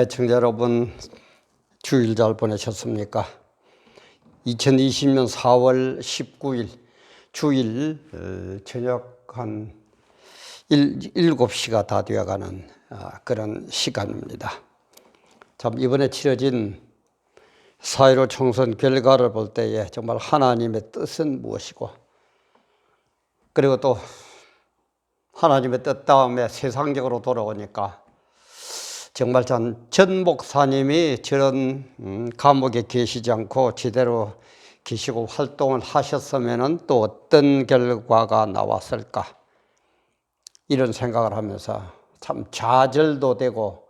애청자 여러분 주일 잘 보내셨습니까? 2020년 4월 19일 주일 어, 저녁 한 1, 7시가 다 되어가는 아, 그런 시간입니다. 참 이번에 치러진 4.15 총선 결과를 볼 때에 정말 하나님의 뜻은 무엇이고 그리고 또 하나님의 뜻 다음에 세상적으로 돌아오니까 정말 전, 전 목사님이 저런 음, 감옥에 계시지 않고 제대로 계시고 활동을 하셨으면 또 어떤 결과가 나왔을까? 이런 생각을 하면서 참 좌절도 되고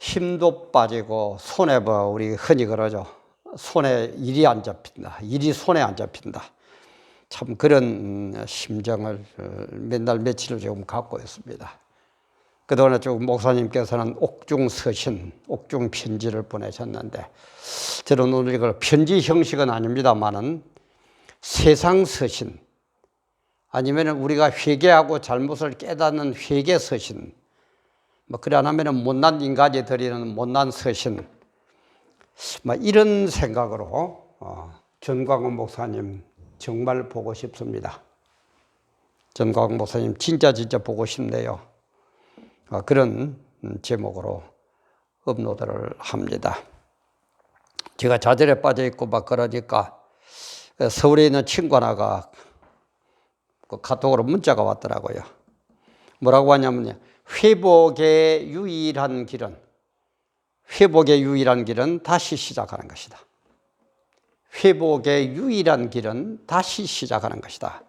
힘도 빠지고 손에 뭐 우리 흔히 그러죠. 손에 일이 안 잡힌다. 일이 손에 안 잡힌다. 참 그런 음, 심정을 어, 맨날 며칠을 조금 갖고 있습니다. 그동안에 쭉 목사님께서는 옥중 서신, 옥중 편지를 보내셨는데 저는 오늘 이걸 편지 형식은 아닙니다만은 세상 서신 아니면 우리가 회개하고 잘못을 깨닫는 회개 서신 뭐 그래 안 하면은 못난 인간이 드리는 못난 서신 뭐 이런 생각으로 어, 전광훈 목사님 정말 보고 싶습니다. 전광훈 목사님 진짜 진짜 보고 싶네요. 어, 그런 제목으로 업로드를 합니다. 제가 좌절에 빠져 있고 막 그러니까 서울에 있는 친구 하나가 그 카톡으로 문자가 왔더라고요. 뭐라고 하냐면요. 회복의 유일한 길은 회복의 유일한 길은 다시 시작하는 것이다. 회복의 유일한 길은 다시 시작하는 것이다.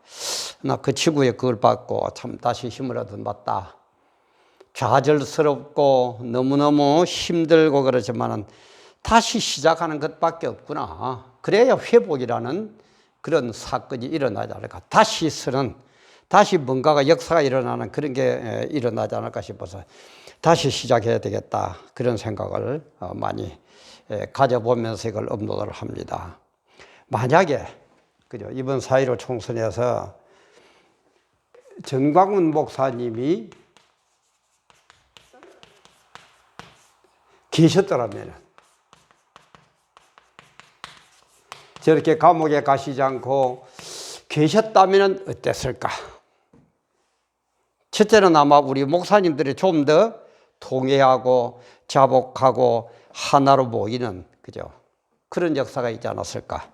나 그 친구의 그걸 받고 참 다시 힘을 얻은 맞다. 좌절스럽고 너무너무 힘들고 그러지만은 다시 시작하는 것밖에 없구나. 그래야 회복이라는 그런 사건이 일어나지 않을까. 다시 서는, 다시 뭔가가 역사가 일어나는 그런 게 일어나지 않을까 싶어서 다시 시작해야 되겠다. 그런 생각을 어, 많이 가져보면서 이걸 업로드를 합니다. 만약에, 그죠. 이번 4.15 총선에서 전광훈 목사님이 계셨더라면 저렇게 감옥에 가시지 않고 계셨다면 어땠을까? 첫째는 아마 우리 목사님들이 좀 더 통회하고 자복하고 하나로 모이는 그죠? 그런 역사가 있지 않았을까?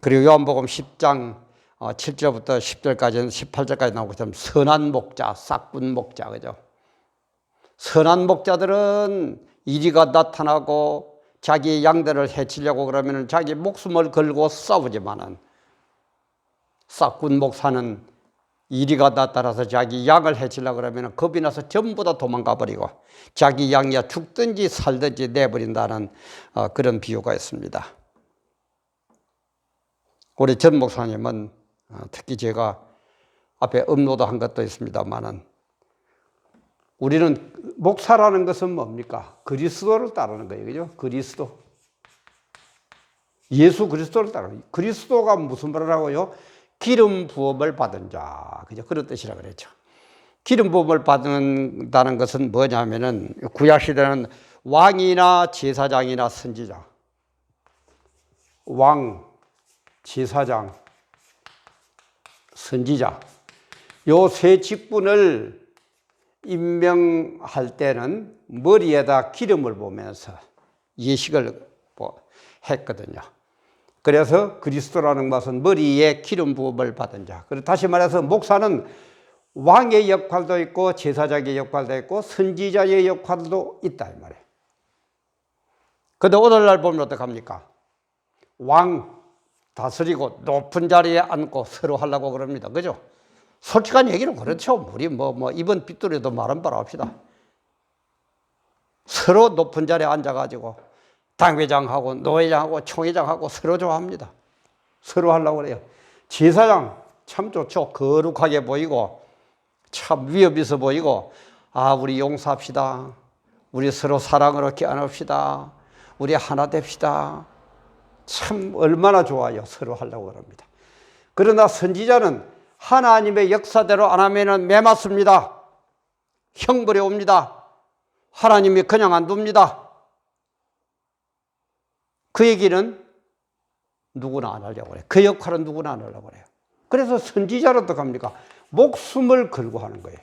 그리고 요한복음 10장 7절부터 10절까지는 18절까지 나오고 좀 선한 목자, 싹군 목자 그죠? 선한 목자들은 이리가 나타나고 자기 양들을 해치려고 그러면 자기 목숨을 걸고 싸우지만은 싹군 목사는 이리가 나타나서 자기 양을 해치려고 그러면 겁이 나서 전부 다 도망가 버리고 자기 양이야 죽든지 살든지 내버린다는 어, 그런 비유가 있습니다. 우리 전 목사님은 어, 특히 제가 앞에 업로드 한 것도 있습니다만은 우리는 목사라는 것은 뭡니까? 그리스도를 따르는 거예요. 그죠? 그리스도. 예수 그리스도를 따르는 그리스도가 무슨 말을 하고요? 기름 부음을 받은 자. 그죠? 그런 뜻이라 그랬죠. 기름 부음을 받는다는 것은 뭐냐면은 구약 시대는 왕이나 제사장이나 선지자. 왕, 제사장, 선지자. 요 세 직분을 임명할 때는 머리에다 기름을 보면서 예식을 했거든요. 그래서 그리스도라는 것은 머리에 기름 부음을 받은 자. 그리고 다시 말해서 목사는 왕의 역할도 있고 제사장의 역할도 있고 선지자의 역할도 있다 이 말이에요. 근데 오늘날 보면 어떡합니까? 왕 다스리고 높은 자리에 앉고 서로 하려고 그럽니다. 그죠? 솔직한 얘기는 그렇죠. 우리 뭐, 뭐, 이번 빗돌이도 말은 바라 합시다. 서로 높은 자리에 앉아가지고 당회장하고 노회장하고 총회장하고 서로 좋아합니다. 서로 하려고 그래요. 제사장 참 좋죠. 거룩하게 보이고 참 위협 있어 보이고 아, 우리 용서합시다. 우리 서로 사랑으로 깨안읍시다. 우리 하나 됩시다. 참 얼마나 좋아요. 서로 하려고 그럽니다. 그러나 선지자는 하나님의 역사대로 안 하면은 매맞습니다. 형벌이 옵니다. 하나님이 그냥 안 둡니다. 그 얘기는 누구나 안 하려고 그래요. 그 역할은 누구나 안 하려고 그래요. 그래서 선지자는 어떡합니까? 목숨을 걸고 하는 거예요.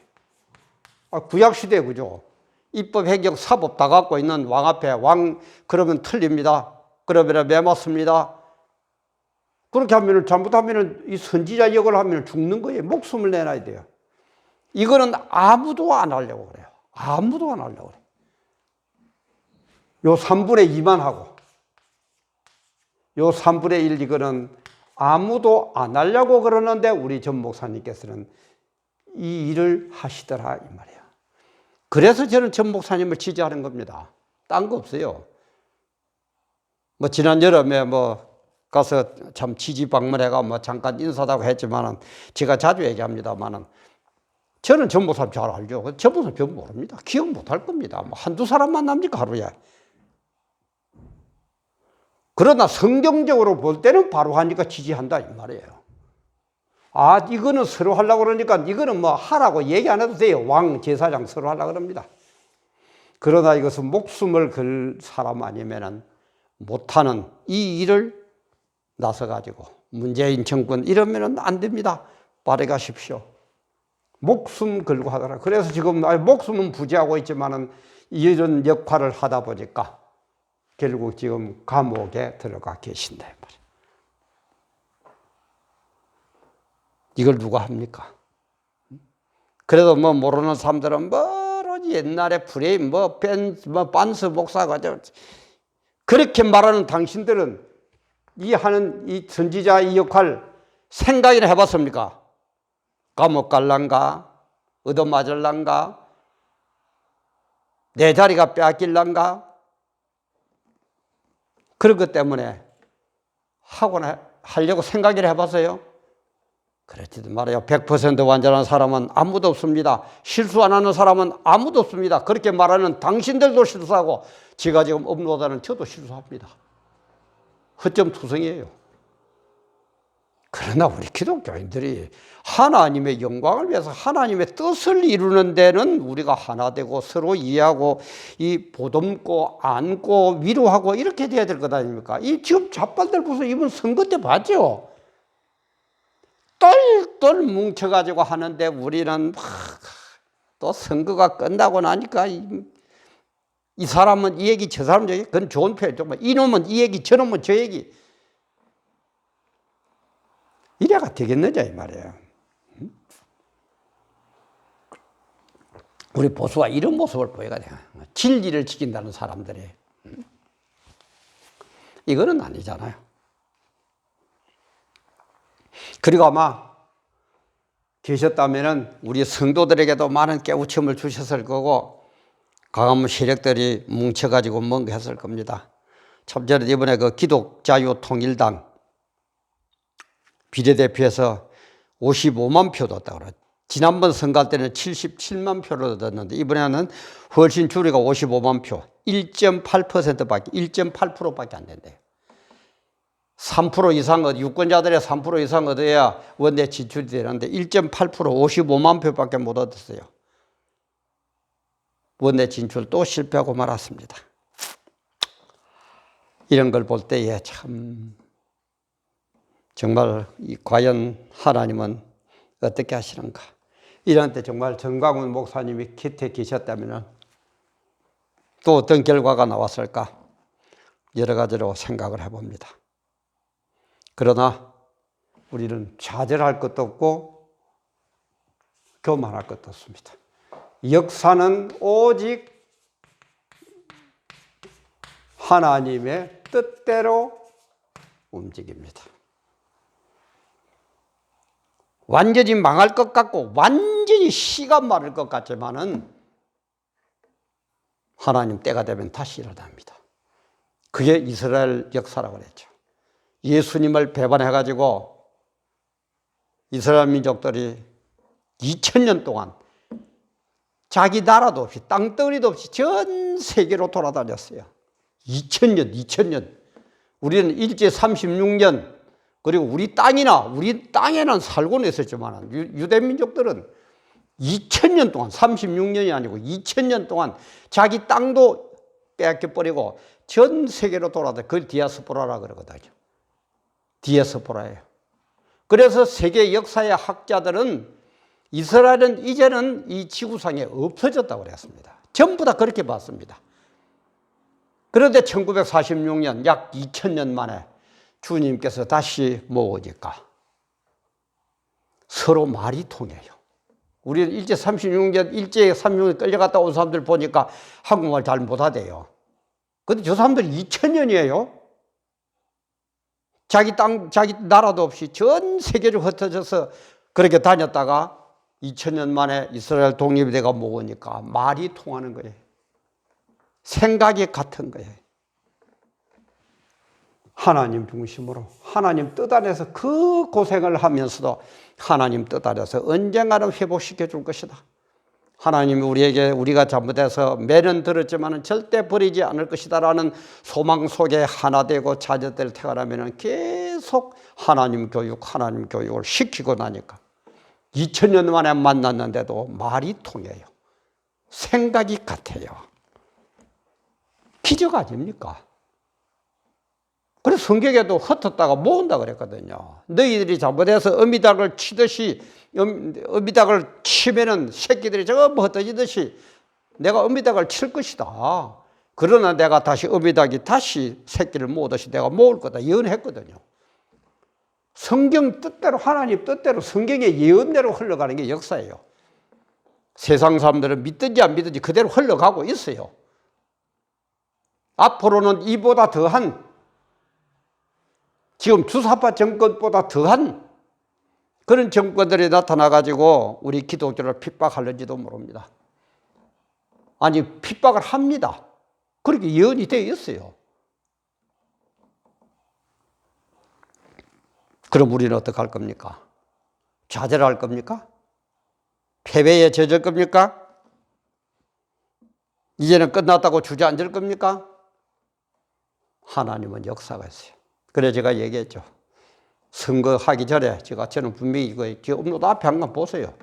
아, 구약시대 그죠? 입법, 행정, 사법 다 갖고 있는 왕 앞에 왕 그러면 틀립니다. 그러면 매 맞습니다. 그렇게 하면 잘못하면 이 선지자 역을 하면 죽는 거예요. 목숨을 내놔야 돼요. 이거는 아무도 안 하려고 그래요. 아무도 안 하려고 그래요. 요 3분의 2만 하고 요 3분의 1 이거는 아무도 안 하려고 그러는데 우리 전 목사님께서는 이 일을 하시더라 이 말이에요. 그래서 저는 전 목사님을 지지하는 겁니다. 딴 거 없어요. 뭐 지난 여름에 뭐 가서 참 지지 방문해가 뭐 잠깐 인사하고 했지만은 제가 자주 얘기합니다만은 저는 전 목사님 잘 알죠. 전 목사님 별 모릅니다. 기억 못 할 겁니다. 뭐 한두 사람 만납니까 하루에. 그러나 성경적으로 볼 때는 바로 하니까 지지한다 이 말이에요. 아 이거는 서로 하려고 그러니까 이거는 뭐 하라고 얘기 안 해도 돼요. 왕 제사장 서로 하려고 그럽니다. 그러나 이것은 목숨을 걸 사람 아니면은 못하는 이 일을 나서 가지고 문재인 정권 이러면은 안 됩니다. 빠르게 가십시오. 목숨 걸고 하더라. 그래서 지금 목숨은 부지하고 있지만은 이런 역할을 하다 보니까 결국 지금 감옥에 들어가 계신다. 이걸 누가 합니까? 그래도 뭐 모르는 사람들은 뭐로 옛날에 프레임 뭐 벤, 뭐 반스 목사가 저 그렇게 말하는 당신들은 이 하는 이 선지자 이 역할 생각이나 해봤습니까? 감옥 갈란가? 얻어맞을란가? 내 자리가 빼앗길란가? 그런 것 때문에 하거나 하려고 생각을 해봤어요? 그렇지도 말아요. 100% 완전한 사람은 아무도 없습니다. 실수 안 하는 사람은 아무도 없습니다. 그렇게 말하는 당신들도 실수하고 제가 지금 업로드하는 저도 실수합니다. 허점 투성이에요. 그러나 우리 기독교인들이 하나님의 영광을 위해서 하나님의 뜻을 이루는 데는 우리가 하나 되고 서로 이해하고 이 보듬고 안고 위로하고 이렇게 돼야 될 것 아닙니까? 이 지금 좌빨들 무슨 이번 선거 때 봤죠? 똘똘 뭉쳐가지고 하는데 우리는 막 또 선거가 끝나고 나니까 이, 이 사람은 이 얘기 저 사람은 저 얘기 그건 좋은 표현 이놈은 이 얘기 저놈은 저 얘기 이래가 되겠느냐 이 말이에요. 우리 보수가 이런 모습을 보여야 돼요. 진리를 지킨다는 사람들이 이거는 아니잖아요. 그리고 아마 계셨다면은 우리 성도들에게도 많은 깨우침을 주셨을 거고 강한 세력들이 뭉쳐가지고 뭔가 했을 겁니다. 참 전에 이번에 그 기독자유통일당 비례대표에서 55만 표 뒀다고 그래. 지난번 선거 때는 77만 표를 얻었는데 이번에는 훨씬 줄이가 55만 표, 1.8%밖에 1.8%밖에 안 된대요. 3% 이상 얻 유권자들의 3% 이상 얻어야 원내 진출이 되는데 1.8% 55만 표밖에 못 얻었어요. 원내 진출 또 실패하고 말았습니다. 이런 걸 볼 때에 참 정말 이 과연 하나님은 어떻게 하시는가? 이런 때 정말 정광훈 목사님이 곁에 계셨다면 또 어떤 결과가 나왔을까? 여러 가지로 생각을 해봅니다. 그러나 우리는 좌절할 것도 없고 교만할 것도 없습니다. 역사는 오직 하나님의 뜻대로 움직입니다. 완전히 망할 것 같고 완전히 시가 마를 것 같지만은 하나님 때가 되면 다시 일어납니다. 그게 이스라엘 역사라고 그랬죠. 예수님을 배반해 가지고 이스라엘 민족들이 2000년 동안 자기 나라도 없이 땅덩어리도 없이 전 세계로 돌아다녔어요. 2000년, 2000년. 우리는 일제 36년 그리고 우리 땅이나 우리 땅에는 살고는 있었지만 유대 민족들은 2000년 동안 36년이 아니고 2000년 동안 자기 땅도 빼앗겨 버리고 전 세계로 돌아다 그걸 디아스포라라 그러거든요. 디아스포라예요. 그래서 세계 역사의 학자들은 이스라엘은 이제는 이 지구상에 없어졌다고 그랬습니다. 전부 다 그렇게 봤습니다. 그런데 1946년 약 2000년 만에 주님께서 다시 모으니까 서로 말이 통해요. 우리는 일제 36년, 일제 36년 끌려갔다 온 사람들 보니까 한국말 잘 못하대요. 근데 저 사람들 2000년이에요. 자기 땅, 자기 나라도 없이 전 세계를 흩어져서 그렇게 다녔다가 2000년 만에 이스라엘 독립이 돼가 먹으니까 말이 통하는 거예요. 생각이 같은 거예요. 하나님 중심으로 하나님 뜻 안에서 그 고생을 하면서도 하나님 뜻 안에서 언젠가는 회복시켜 줄 것이다. 하나님이 우리에게 우리가 잘못해서 매는 들었지만 절대 버리지 않을 것이다라는 소망 속에 하나 되고 자녀들 태어나면 계속 하나님 교육, 하나님 교육을 시키고 나니까 2000년 만에 만났는데도 말이 통해요. 생각이 같아요. 기적 아닙니까? 그래서 성경에도 흩었다가 모은다 그랬거든요. 너희들이 잘못해서 어미닭을 치듯이 어미닭을 치면은 새끼들이 전부 흩어지듯이 내가 어미닭을 칠 것이다. 그러나 내가 다시 어미닭이 다시 새끼를 모으듯이 내가 모을 거다. 예언했거든요. 성경 뜻대로 하나님 뜻대로 성경의 예언대로 흘러가는 게 역사예요. 세상 사람들은 믿든지 안 믿든지 그대로 흘러가고 있어요. 앞으로는 이보다 더한 지금 주사파 정권보다 더한 그런 정권들이 나타나가지고 우리 기독교를 핍박하는지도 모릅니다. 아니, 핍박을 합니다. 그렇게 예언이 되어 있어요. 그럼 우리는 어떻게 할 겁니까? 좌절할 겁니까? 패배에 젖을 겁니까? 이제는 끝났다고 주저앉을 겁니까? 하나님은 역사가 있어요. 그래 제가 얘기했죠. 선거하기 전에 제가 저는 분명히 이거 제 업로드 앞에 한번 보세요.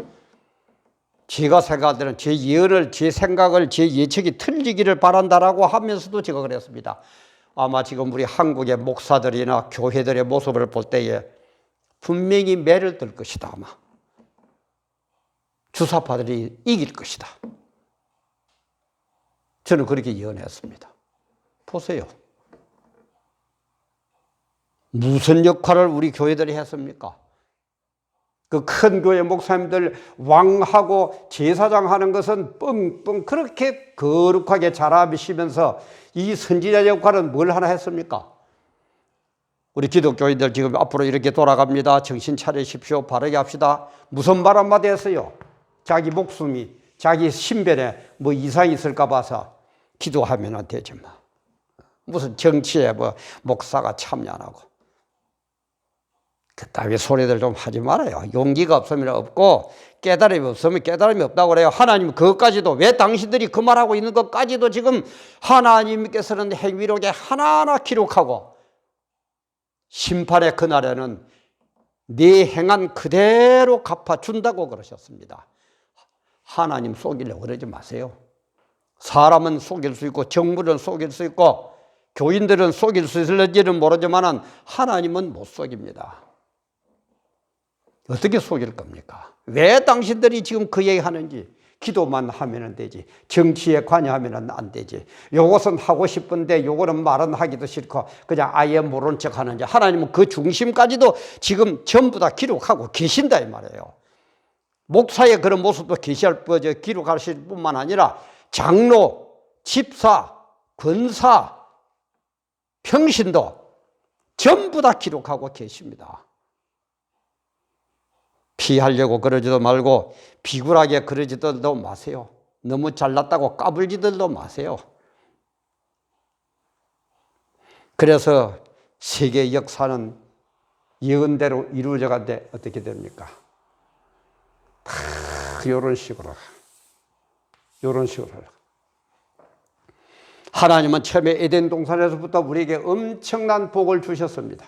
제가 생각하는 제 예언을, 제 생각을, 제 예측이 틀리기를 바란다라고 하면서도 제가 그랬습니다. 아마 지금 우리 한국의 목사들이나 교회들의 모습을 볼 때에 분명히 매를 들 것이다, 아마. 주사파들이 이길 것이다. 저는 그렇게 예언했습니다. 보세요. 무슨 역할을 우리 교회들이 했습니까? 그 큰 교회 목사님들 왕하고 제사장 하는 것은 뻥뻥 그렇게 거룩하게 잘하시면서 이 선지자 역할은 뭘 하나 했습니까? 우리 기독교인들 지금 앞으로 이렇게 돌아갑니다. 정신 차리십시오. 바르게 합시다. 무슨 말 한마디 했어요? 자기 목숨이, 자기 신변에 뭐 이상이 있을까 봐서 기도하면 되지 뭐. 무슨 정치에 뭐 목사가 참여 안 하고. 그따위 소리들 좀 하지 말아요. 용기가 없으면 없고 깨달음이 없으면 깨달음이 없다고 그래요. 하나님 그것까지도 왜 당신들이 그 말하고 있는 것까지도 지금 하나님께서는 행위록에 하나하나 기록하고 심판의 그날에는 네 행한 그대로 갚아준다고 그러셨습니다. 하나님 속이려고 그러지 마세요. 사람은 속일 수 있고 정부는 속일 수 있고 교인들은 속일 수 있을지는 모르지만 하나님은 못 속입니다. 어떻게 속일 겁니까? 왜 당신들이 지금 그 얘기 하는지 기도만 하면 되지. 정치에 관여하면 안 되지. 요것은 하고 싶은데 요거는 말은 하기도 싫고 그냥 아예 모른 척 하는지 하나님은 그 중심까지도 지금 전부 다 기록하고 계신다 이 말이에요. 목사의 그런 모습도 계시할 뻔 기록하실 뿐만 아니라 장로, 집사, 권사, 평신도 전부 다 기록하고 계십니다 피하려고 그러지도 말고 비굴하게 그러지도 마세요. 너무 잘났다고 까불지들도 마세요. 그래서 세계 역사는 예언대로 이루어져 간데 어떻게 됩니까? 다 이런 식으로 이런 식으로 하나님은 처음에 에덴 동산에서부터 우리에게 엄청난 복을 주셨습니다.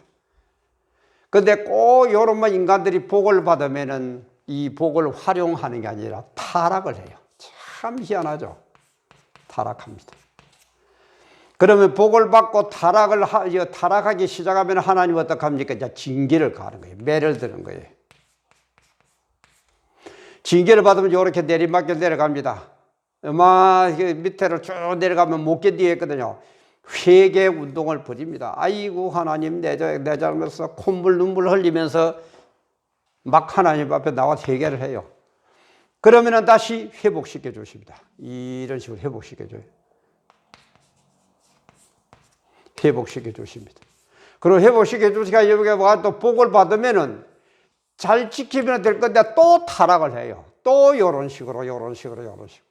근데 꼭 요런만 인간들이 복을 받으면은 이 복을 활용하는 게 아니라 타락을 해요. 참 희한하죠. 타락합니다. 그러면 복을 받고 타락을 하, 타락하기 시작하면 하나님 어떻게 합니까? 이제 징계를 가는 거예요. 매를 드는 거예요. 징계를 받으면 이렇게 내리막길 내려갑니다. 막 밑에를 쭉 내려가면 못 견디겠거든요. 회개 운동을 벌입니다. 아이고 하나님 내, 자- 내 잘못서 콧물 눈물 흘리면서 막 하나님 앞에 나와 회개를 해요. 그러면은 다시 회복시켜 주십니다. 이런 식으로 회복시켜 줘요. 회복시켜 주십니다. 그리고 회복시켜 주시니까 여기가 와또 복을 받으면은 잘 지키면 될 건데 또 타락을 해요. 또 이런 식으로 이런 식으로 이런 식으로.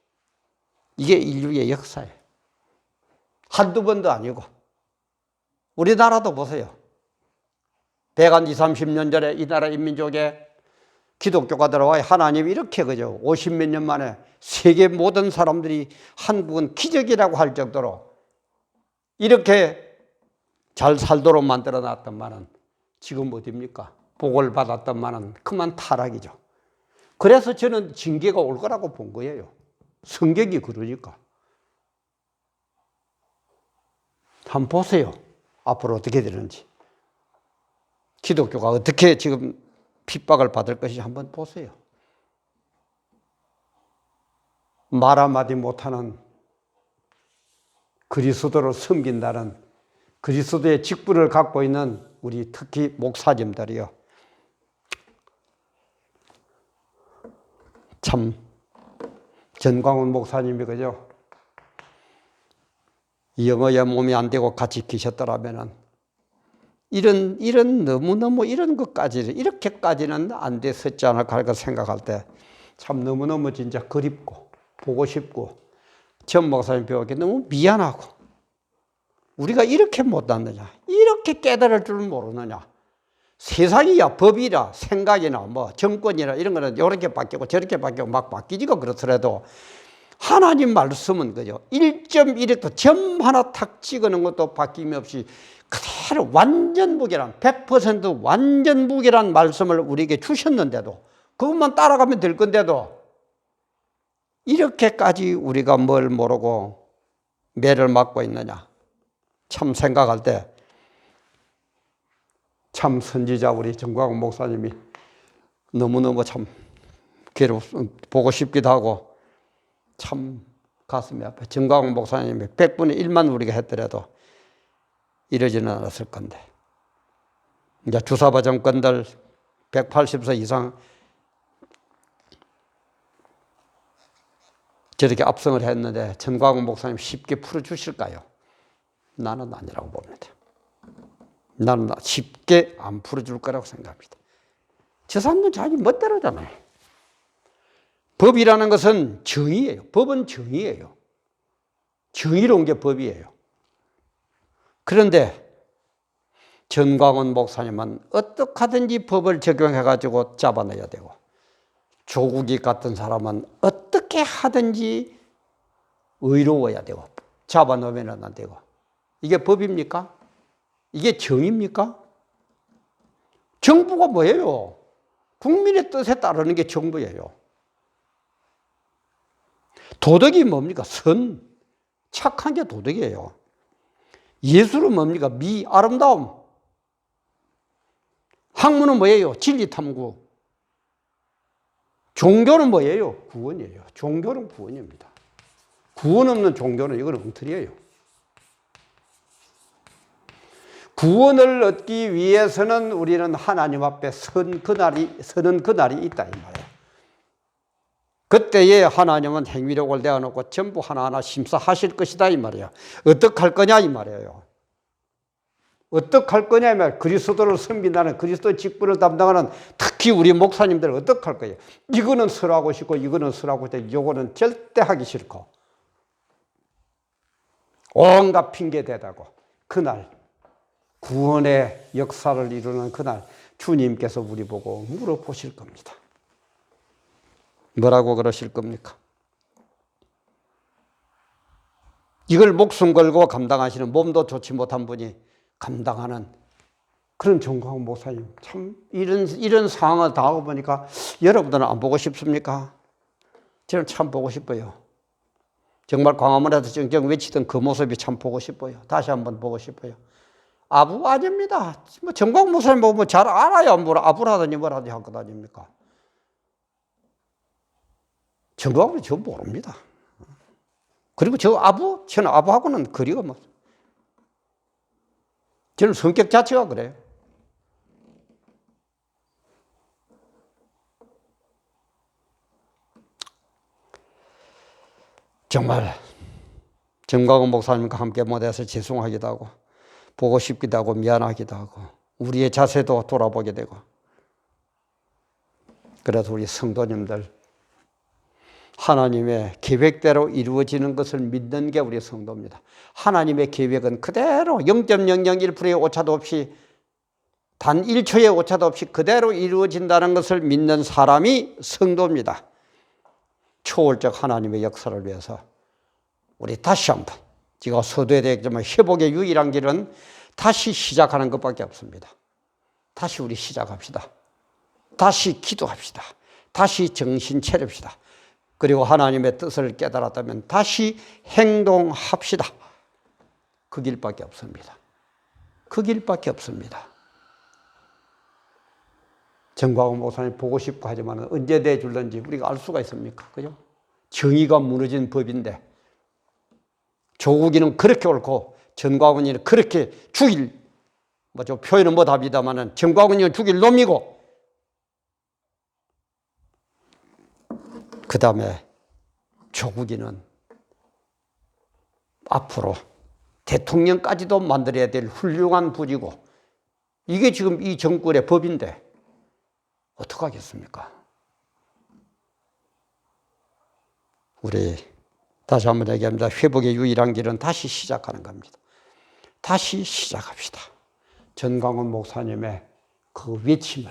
이게 인류의 역사예요. 한두 번도 아니고. 우리나라도 보세요. 백한 2, 30년 전에 이 나라 인민족에 기독교가 들어와 하나님이 이렇게 그죠. 50몇 년 만에 세계 모든 사람들이 한국은 기적이라고 할 정도로 이렇게 잘 살도록 만들어 놨던 만은 지금 어딥니까? 복을 받았던 만은 그만 타락이죠. 그래서 저는 징계가 올 거라고 본 거예요. 성격이 그러니까. 한번 보세요. 앞으로 어떻게 되는지. 기독교가 어떻게 지금 핍박을 받을 것인지 한번 보세요. 말 한마디 못하는 그리스도를 섬긴다는 그리스도의 직분을 갖고 있는 우리 특히 목사님들이요. 참 전광훈 목사님이 그죠? 영어에 몸이 안 되고 같이 계셨더라면은 이런 이런 너무 너무 이런 것까지 이렇게까지는 안 됐었지 않을까 할까 생각할 때 참 너무 너무 진짜 그립고 보고 싶고 전 목사님 배우기 너무 미안하고 우리가 이렇게 못하느냐 이렇게 깨달을 줄 모르느냐. 세상이야 법이라 생각이나 뭐 정권이나 이런 거는 이렇게 바뀌고 저렇게 바뀌고 막 바뀌지가 그렇더라도 하나님 말씀은 그죠? 1.1도 점 하나 탁 찍어놓은 것도 바뀜이 없이 그대로 완전 무결한 100% 완전 무결한 말씀을 우리에게 주셨는데도 그것만 따라가면 될 건데도 이렇게까지 우리가 뭘 모르고 매를 맞고 있느냐? 참 생각할 때 참 선지자 우리 정광훈 목사님이 너무너무 참 괴롭 보고 싶기도 하고 참 가슴이 아파. 정광훈 목사님이 100분의 1만 우리가 했더라도 이러지는 않았을 건데. 이제 주사바 정권들 180세 이상 저렇게 압승을 했는데 전광훈 목사님 쉽게 풀어주실까요? 나는 아니라고 봅니다. 나는 쉽게 안 풀어줄 거라고 생각합니다. 저 사람은 자기 멋대로잖아요. 법이라는 것은 정의예요. 법은 정의예요. 정의로운 게 법이에요. 그런데 전광훈 목사님은 어떻게 하든지 법을 적용해가지고 잡아내야 되고 조국이 같은 사람은 어떻게 하든지 의로워야 되고 잡아놓으면 안 되고 이게 법입니까? 이게 정입니까? 정부가 뭐예요? 국민의 뜻에 따르는 게 정부예요. 도덕이 뭡니까? 선, 착한 게 도덕이에요. 예술은 뭡니까? 미, 아름다움. 학문은 뭐예요? 진리 탐구. 종교는 뭐예요? 구원이에요. 종교는 구원입니다. 구원 없는 종교는 이건 엉터리예요. 구원을 얻기 위해서는 우리는 하나님 앞에 선 그날이 서는 그날이 있다 이 말이에요. 그때에 하나님은 행위력을 내어놓고 전부 하나하나 심사하실 것이다 이 말이에요. 어떻게 할 거냐 이 말이에요. 어떻게 할 거냐 이 말. 그리스도를 섬긴다는 그리스도 직분을 담당하는 특히 우리 목사님들 어떻게 할 거예요. 이거는 설하고 싶고 이거는 설하고 싶고 이거는 절대 하기 싫고 온갖 핑계 대다고 그날 구원의 역사를 이루는 그날 주님께서 우리 보고 물어보실 겁니다. 뭐라고 그러실 겁니까? 이걸 목숨 걸고 감당하시는 몸도 좋지 못한 분이 감당하는 그런 정광훈 목사님 참 이런 이런 상황을 당하고 보니까 여러분들은 안 보고 싶습니까? 저는 참 보고 싶어요. 정말 광화문에서 정정 외치던 그 모습이 참 보고 싶어요. 다시 한번 보고 싶어요. 아부 아닙니다. 뭐 정광훈 목사님 보면 뭐잘 알아야 뭘 아부라더니 뭐라더니 하고 다닙니까? 정광훈이 저 모릅니다. 그리고 저 아부, 저는 아부하고는 거리가 뭐. 저는 성격 자체가 그래요. 정말 정광훈 목사님과 함께 못해서 죄송하기도 하고 보고 싶기도 하고 미안하기도 하고 우리의 자세도 돌아보게 되고 그래서 우리 성도님들 하나님의 계획대로 이루어지는 것을 믿는 게 우리 성도입니다. 하나님의 계획은 그대로 0.001%의 오차도 없이 단 1초의 오차도 없이 그대로 이루어진다는 것을 믿는 사람이 성도입니다. 초월적 하나님의 역사를 위해서 우리 다시 한번 제가 서두에 대했지만 회복의 유일한 길은 다시 시작하는 것밖에 없습니다. 다시 우리 시작합시다. 다시 기도합시다. 다시 정신 차립시다. 그리고 하나님의 뜻을 깨달았다면 다시 행동합시다. 그 길밖에 없습니다. 그 길밖에 없습니다. 정광훈 목사님 보고 싶고 하지만 언제 내 줄는지 우리가 알 수가 있습니까? 그죠? 정의가 무너진 법인데 조국이는 그렇게 옳고 전광훈이는 그렇게 죽일 뭐좀 표현은 못합니다만은 정광훈이는 죽일 놈이고 그 다음에 조국이는 앞으로 대통령까지도 만들어야 될 훌륭한 부지고 이게 지금 이 정권의 법인데 어떡하겠습니까? 우리 다시 한번 얘기합니다. 회복의 유일한 길은 다시 시작하는 겁니다. 다시 시작합시다. 전광훈 목사님의 그 외침을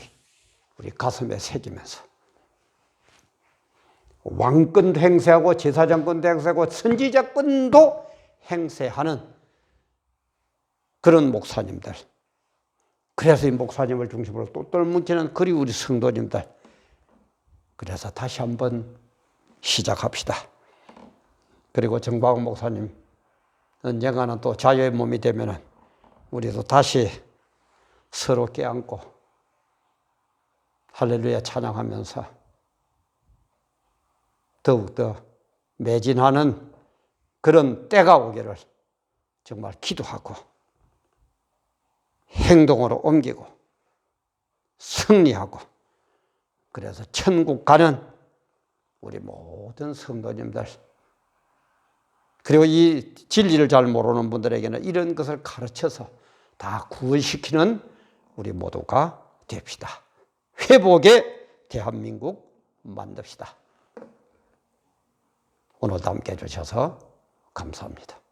우리 가슴에 새기면서 왕권도 행세하고 제사장권도 행세하고 선지자권도 행세하는 그런 목사님들. 그래서 이 목사님을 중심으로 똘똘 뭉치는 그리 우리 성도님들. 그래서 다시 한번 시작합시다. 그리고 정광훈 목사님 언젠가는 또 자유의 몸이 되면은 우리도 다시 서로 껴안고 할렐루야 찬양하면서 더욱더 매진하는 그런 때가 오기를 정말 기도하고 행동으로 옮기고 승리하고 그래서 천국 가는 우리 모든 성도님들 그리고 이 진리를 잘 모르는 분들에게는 이런 것을 가르쳐서 다 구원시키는 우리 모두가 됩시다. 회복의 대한민국 만듭시다. 오늘도 함께 해주셔서 감사합니다.